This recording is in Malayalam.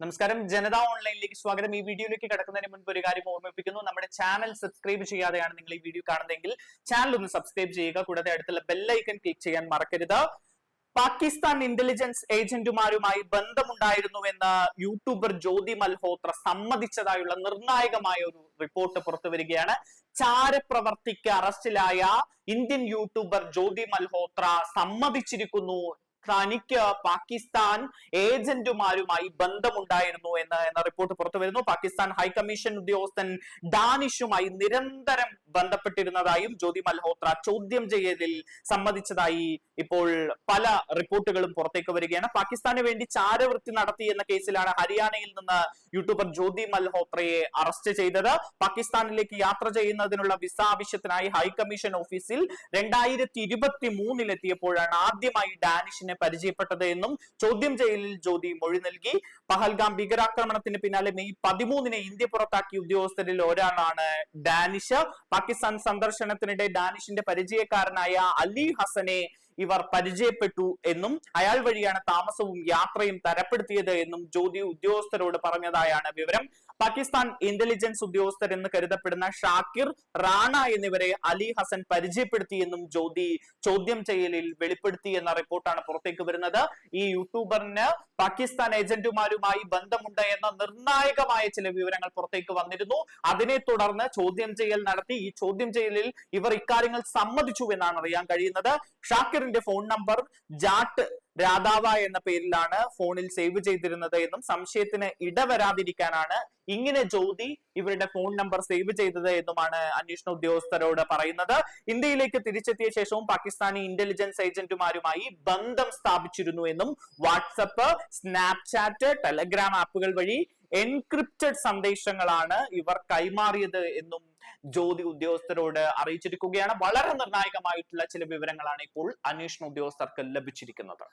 നമസ്കാരം. ജനത ഓൺലൈനിലേക്ക് സ്വാഗതം. ഈ വീഡിയോയിലേക്ക് കിടക്കുന്നതിന് മുൻപ് ഒരു കാര്യം ഓർമ്മിപ്പിക്കുന്നു. നമ്മുടെ ചാനൽ സബ്സ്ക്രൈബ് ചെയ്യാതെയാണ് നിങ്ങൾ ഈ വീഡിയോ കാണുന്നതെങ്കിൽ ചാനൽ ഒന്ന് സബ്സ്ക്രൈബ് ചെയ്യുക. കൂടാതെ അടുത്തുള്ള ബെല്ലൈക്കൺ ക്ലിക്ക് ചെയ്യാൻ മറക്കരുത്. പാകിസ്ഥാൻ ഇന്റലിജൻസ് ഏജന്റുമാരുമായി ബന്ധമുണ്ടായിരുന്നുവെന്ന് യൂട്യൂബർ ജ്യോതി മൽഹോത്ര സമ്മതിച്ചതായുള്ള നിർണായകമായ ഒരു റിപ്പോർട്ട് പുറത്തു വരികയാണ്. ചാരപ്രവർത്തിക്ക് അറസ്റ്റിലായ ഇന്ത്യൻ യൂട്യൂബർ ജ്യോതി മൽഹോത്ര സമ്മതിച്ചിരിക്കുന്നു. തനിക്ക് പാകിസ്ഥാൻ ഏജന്റുമാരുമായി ബന്ധമുണ്ടായിരുന്നു എന്ന് എന്ന റിപ്പോർട്ട് പുറത്തു വരുന്നു പാകിസ്ഥാൻ ഹൈക്കമ്മീഷൻ ഉദ്യോഗസ്ഥൻ ഡാനിഷുമായി നിരന്തരം ബന്ധപ്പെട്ടിരുന്നതായും ജ്യോതി മൽഹോത്ര ചോദ്യം ചെയ്യലിൽ സമ്മതിച്ചതായി ഇപ്പോൾ പല റിപ്പോർട്ടുകളും പുറത്തേക്ക് വരികയാണ്. പാകിസ്ഥാന് വേണ്ടി ചാരവൃത്തി നടത്തി എന്ന കേസിലാണ് ഹരിയാനയിൽ നിന്ന് യൂട്യൂബർ ജ്യോതി മൽഹോത്രയെ അറസ്റ്റ് ചെയ്തത്. പാകിസ്ഥാനിലേക്ക് യാത്ര ചെയ്യുന്നതിനുള്ള വിസ ആവശ്യത്തിനായി ഹൈക്കമ്മീഷൻ ഓഫീസിൽ രണ്ടായിരത്തി ഇരുപത്തി മൂന്നിലെത്തിയപ്പോഴാണ് ആദ്യമായി ഡാനിഷിനെ പരിചയപ്പെട്ടത് എന്നും ചോദ്യം ചെയ്യലിൽ ജ്യോതി മൊഴി നൽകി. പഹൽഗാം ഭീകരാക്രമണത്തിന് പിന്നാലെ മെയ് പതിമൂന്നിന് ഇന്ത്യ പുറത്താക്കിയ ഉദ്യോഗസ്ഥരിൽ ഒരാളാണ് ഡാനിഷ്. പാകിസ്ഥാൻ സന്ദർശനത്തിനിടെ ഡാനിഷിന്റെ പരിചയക്കാരനായ അലി ഹസനെ ഇവർ പരിചയപ്പെട്ടു എന്നും അയാൾ വഴിയാണ് താമസവും യാത്രയും തരപ്പെടുത്തിയത് എന്നും ജ്യോതി ഉദ്യോഗസ്ഥരോട് പറഞ്ഞതായാണ് വിവരം. പാകിസ്ഥാൻ ഇന്റലിജൻസ് ഉദ്യോഗസ്ഥർ എന്ന് കരുതപ്പെടുന്ന ഷാക്കിർ റാണ എന്നിവരെ അലി ഹസൻ പരിചയപ്പെടുത്തിയെന്നും ജ്യോതി ചോദ്യം ചെയ്യലിൽ വെളിപ്പെടുത്തി എന്ന റിപ്പോർട്ടാണ് പുറത്തേക്ക് വരുന്നത്. ഈ യൂട്യൂബറിന് പാകിസ്ഥാൻ ഏജന്റുമാരുമായി ബന്ധമുണ്ട് എന്ന നിർണായകമായ ചില വിവരങ്ങൾ പുറത്തേക്ക് വന്നിരുന്നു. അതിനെ തുടർന്ന് ചോദ്യം ചെയ്യൽ നടത്തി. ഈ ചോദ്യം ചെയ്യലിൽ ഇവർ ഇക്കാര്യങ്ങൾ സമ്മതിച്ചു എന്നാണ് അറിയാൻ കഴിയുന്നത്. ഷാക്കിറിന്റെ ഫോൺ നമ്പർ ജാട്ട് രാധാവ എന്ന പേരിലാണ് ഫോണിൽ സേവ് ചെയ്തിരുന്നത് എന്നും സംശയത്തിന് ഇടവരാതിരിക്കാനാണ് ഇങ്ങനെ ജ്യോതി ഇവരുടെ ഫോൺ നമ്പർ സേവ് ചെയ്തത് എന്നുമാണ് അന്വേഷണ ഉദ്യോഗസ്ഥരോട് പറയുന്നത്. ഇന്ത്യയിലേക്ക് തിരിച്ചെത്തിയ ശേഷവും പാകിസ്ഥാനി ഇന്റലിജൻസ് ഏജന്റുമാരുമായി ബന്ധം സ്ഥാപിച്ചിരുന്നു എന്നും വാട്സപ്പ് സ്നാപ്ചാറ്റ് ടെലഗ്രാം ആപ്പുകൾ വഴി എൻക്രിപ്റ്റഡ് സന്ദേശങ്ങളാണ് ഇവർ കൈമാറിയത് എന്നും ജ്യോതി ഉദ്യോഗസ്ഥരോട് അറിയിച്ചിരിക്കുകയാണ്. വളരെ നിർണായകമായിട്ടുള്ള ചില വിവരങ്ങളാണ് ഇപ്പോൾ അന്വേഷണ ഉദ്യോഗസ്ഥർക്ക് ലഭിച്ചിരിക്കുന്നത്.